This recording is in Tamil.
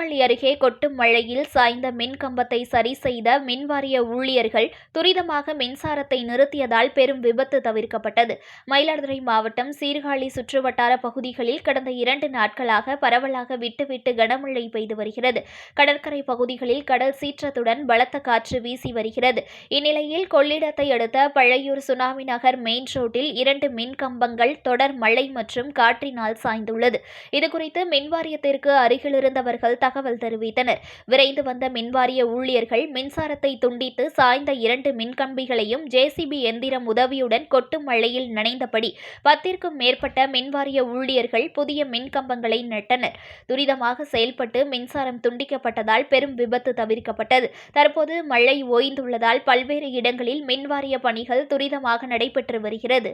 அருகே கொட்டும் மழையில் சாய்ந்த மின் கம்பத்தை சரி செய்த மின்வாரிய ஊழியர்கள் துரிதமாக மின்சாரத்தை நிறுத்தியதால் பெரும் விபத்து தவிர்க்கப்பட்டது. மயிலாடுதுறை மாவட்டம் சீர்காழி சுற்றுவட்டார பகுதிகளில் கடந்த இரண்டு நாட்களாக பரவலாக விட்டுவிட்டு கனமழை பெய்து வருகிறது. கடற்கரை பகுதிகளில் கடல் சீற்றத்துடன் பலத்த காற்று வீசி வருகிறது. இந்நிலையில் கொள்ளிடத்தை அடுத்த பழையூர் சுனாமி நகர் மெயின் ரோட்டில் இரண்டு மின் கம்பங்கள் தொடர் மழை மற்றும் காற்றினால் சாய்ந்துள்ளது. இதுகுறித்து மின்வாரியத்திற்கு அருகில் இருந்தவர்கள் தகவல் தெரிவித்தனர். விரைந்து வந்த மின்வாரிய ஊழியர்கள் மின்சாரத்தை துண்டித்து சாய்ந்த இரண்டு மின்கம்பிகளையும் ஜேசிபி எந்திரம் உதவியுடன் கொட்டும் மழையில் நனைந்தபடி பத்திற்கும் மேற்பட்ட மின்வாரிய ஊழியர்கள் புதிய மின்கம்பங்களை நட்டனர். துரிதமாக செயல்பட்டு மின்சாரம் துண்டிக்கப்பட்டதால் பெரும் விபத்து தவிர்க்கப்பட்டது. தற்போது மழை ஓய்ந்துள்ளதால் பல்வேறு இடங்களில் மின்வாரிய பணிகள் துரிதமாக நடைபெற்று வருகிறது.